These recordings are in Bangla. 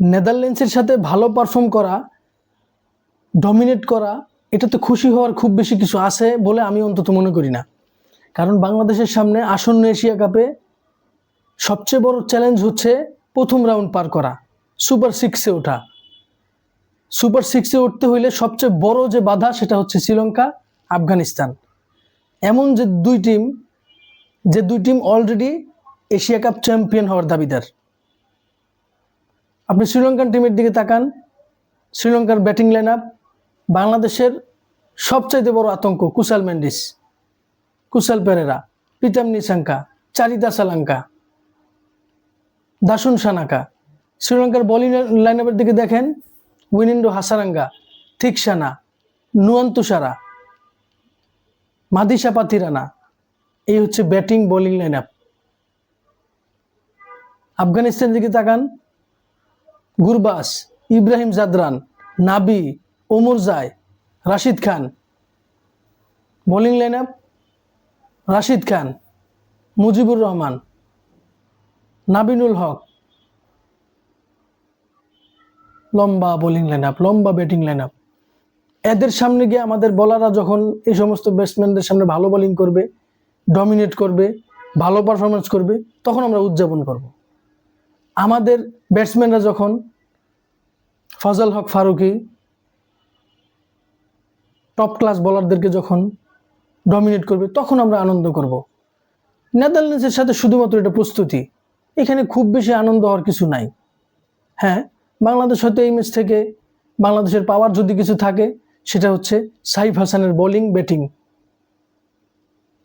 নেদারল্যান্ডসের সাথে ভালো পারফর্ম করা ডমিনেট করা, এটাতে খুশি হওয়ার খুব বেশি কিছু আছে বলে আমি অন্তত মনে করি না। কারণ বাংলাদেশের সামনে আসন্ন এশিয়া কাপে সবচেয়ে বড় চ্যালেঞ্জ হচ্ছে প্রথম রাউন্ড পার করা সুপার সিক্সে ওঠা। সুপার সিক্সে উঠতে হইলে সবচেয়ে বড় যে বাধা সেটা হচ্ছে শ্রীলঙ্কা, আফগানিস্তান। এমন যে দুই টিম যে দুই team already Asia cup champion হওয়ার দাবিদার। আপনি শ্রীলঙ্কান টিমের দিকে তাকান, শ্রীলঙ্কার ব্যাটিং লাইন আপ বাংলাদেশের সবচাইতে বড় আতঙ্ক কুশাল মেন্ডিস, কুশাল পেরেরা, প্রীতম নিশাঙ্কা চারিতা সালাঙ্কা, দাসুন সানাকা। শ্রীলঙ্কার বোলিং লাইন আপের দিকে দেখেন উইনিন্ডো হাসারাঙ্গা থিকসানা নুয়ান তুষারা মাদিসা পাতিরানা, এই হচ্ছে batting bowling line up Afghanistan দিকে তাকান Gurbaz, Ibrahim Zadran, Nabi, Omarzai Rashid Khan. Bowling line up Rashid Khan, Mujibur Rahman, Naveenul Haq. লম্বা বোলিং লাইন আপ লম্বা ব্যাটিং লাইন আপ এদের সামনে গিয়ে আমাদের বলাররা যখন এই সমস্ত ব্যাটসম্যানদের সামনে ভালো বোলিং করবে ডমিনেট করবে, ভালো পারফরমেন্স করবে, তখন আমরা উদযাপন করব। আমাদের ব্যাটসম্যানরা যখন ফজল হক ফারুকি টপ ক্লাস বোলারদেরকে যখন ডমিনেট করবে, তখন আমরা আনন্দ করব। নেদারল্যান্ডসের সাথে শুধুমাত্র এটা প্রস্তুতি। এখানে খুব বেশি আনন্দ হওয়ার কিছু নাই। হ্যাঁ বাংলাদেশ হয়তো এই ম্যাচ থেকে বাংলাদেশের পাওয়ার যদি কিছু থাকে, সেটা হচ্ছে সাইফ হাসানের বোলিং ব্যাটিং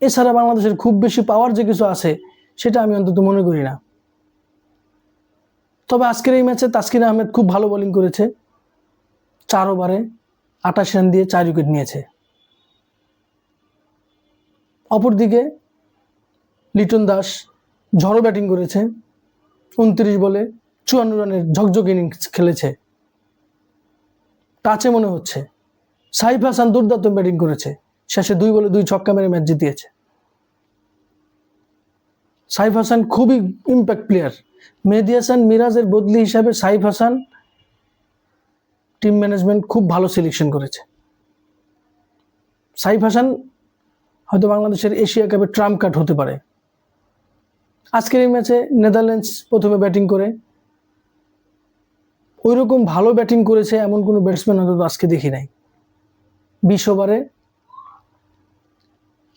এছাড়া বাংলাদেশের খুব বেশি পাওয়ার যে কিছু আছে, সেটা আমি অন্তত মনে করি না। তবে আজকের এই ম্যাচে তাসকিন আহমেদ খুব ভালো বোলিং করেছে। চার ওভারে আঠাশ রান দিয়ে চার উইকেট নিয়েছে। অপরদিকে লিটন দাস ঝড়ো ব্যাটিং করেছে। উনত্রিশ বলে চুয়ান্ন রানের ঝকঝক ইনিংস খেলেছে। টাচে মনে হচ্ছে। সাইফ হাসান দুর্দান্ত ব্যাটিং করেছে। শেষে দুই বলে দুই ছক্কা মেরে ম্যাচ জিতিয়েছে। সাইফ হাসান খুবই ইম্প্যাক্ট প্লেয়ার মেহেদি হাসান, মিরাজের বদলি হিসাবে সাইফ হাসান টিম ম্যানেজমেন্ট খুব ভালো সিলেকশন করেছে। সাইফ হাসান হয়তো বাংলাদেশের এশিয়া কাপে ট্রাম্প কাট হতে পারে। আজকের এই ম্যাচে নেদারল্যান্ডস প্রথমে ব্যাটিং করে। ওই রকম ভালো ব্যাটিং করেছে এমন কোনো ব্যাটসম্যান অন্তত আজকে দেখি নাই। বিশ ওভারে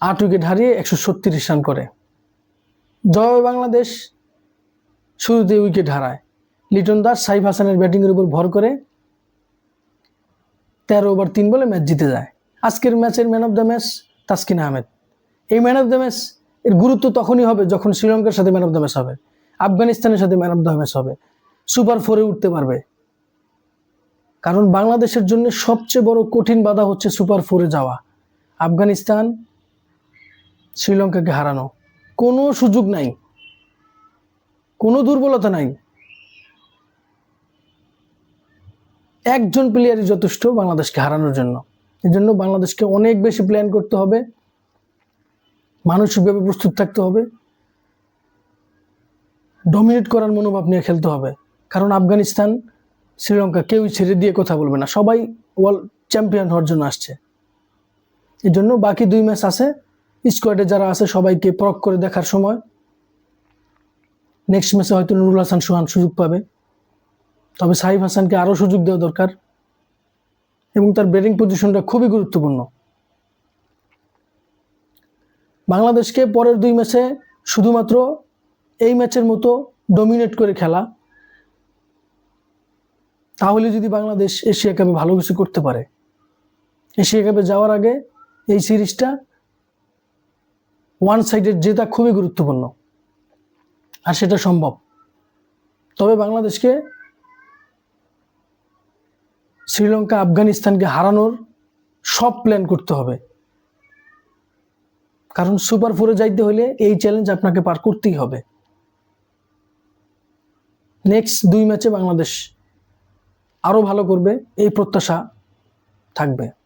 আট উইকেট হারিয়ে একশো ছত্রিশ রান করে। জয় বাংলাদেশ শুরুতে উইকেট হারায়। লিটন দাস, সাইফ হাসানের ব্যাটিংয়ের উপর ভর করে তেরো ওভার তিন বলে ম্যাচ জিতে যায়। আজকের ম্যাচের man of the match Taskin Ahmed. এই ম্যান অফ দ্য ম্যাচ এর গুরুত্ব তখনই হবে যখন শ্রীলঙ্কার সাথে ম্যান অফ দ্য ম্যাচ হবে। আফগানিস্তানের সাথে ম্যান অফ দ্য ম্যাচ হবে। সুপার ফোরে উঠতে পারবে। কারণ বাংলাদেশের জন্য সবচেয়ে বড় কঠিন বাধা হচ্ছে সুপার ফোরে যাওয়া। আফগানিস্তান শ্রীলঙ্কাকে হারানো। কোনো সুযোগ নাই। কোনো দুর্বলতা নাই। একজন প্লেয়ারই যথেষ্ট বাংলাদেশকে হারানোর জন্য। এই জন্য বাংলাদেশকে অনেক বেশি প্ল্যান করতে হবে। মানসিকভাবে প্রস্তুত থাকতে হবে। ডমিনেট করার মনোভাব নিয়ে খেলতে হবে। কারণ আফগানিস্তান, শ্রীলঙ্কা কেউই ছেড়ে দিয়ে কথা বলবে না। সবাই ওয়ার্ল্ড চ্যাম্পিয়ন হওয়ার জন্য আসছে। এই জন্য বাকি দুই ম্যাচ আছে। স্কোয়াডে যারা আছে, সবাইকে পরখ করে দেখার সময়। নেক্সট ম্যাচে হয়তো নুরুল হাসান সোহান সুযোগ পাবে। তবে সাহিব হাসানকে আরও সুযোগ দেওয়া দরকার। এবং তার ব্যাটিং পজিশনটা খুবই গুরুত্বপূর্ণ। বাংলাদেশকে পরের দুই ম্যাচে শুধুমাত্র এই ম্যাচের মতো ডমিনেট করে খেলা। তাহলে যদি বাংলাদেশ এশিয়া কাপে ভালো কিছু করতে পারে। এশিয়া কাপে যাওয়ার আগে এই সিরিজটা ওয়ান সাইডের জেতা খুবই গুরুত্বপূর্ণ। আর সেটা সম্ভব। তবে বাংলাদেশকে শ্রীলঙ্কা আফগানিস্তানকে হারানোর সব প্ল্যান করতে হবে। কারণ সুপার ফোরে যাইতে হলে এই চ্যালেঞ্জ আপনাকে পার করতেই হবে। নেক্সট দুই ম্যাচে বাংলাদেশ আরও ভালো করবে, এই প্রত্যাশা থাকবে।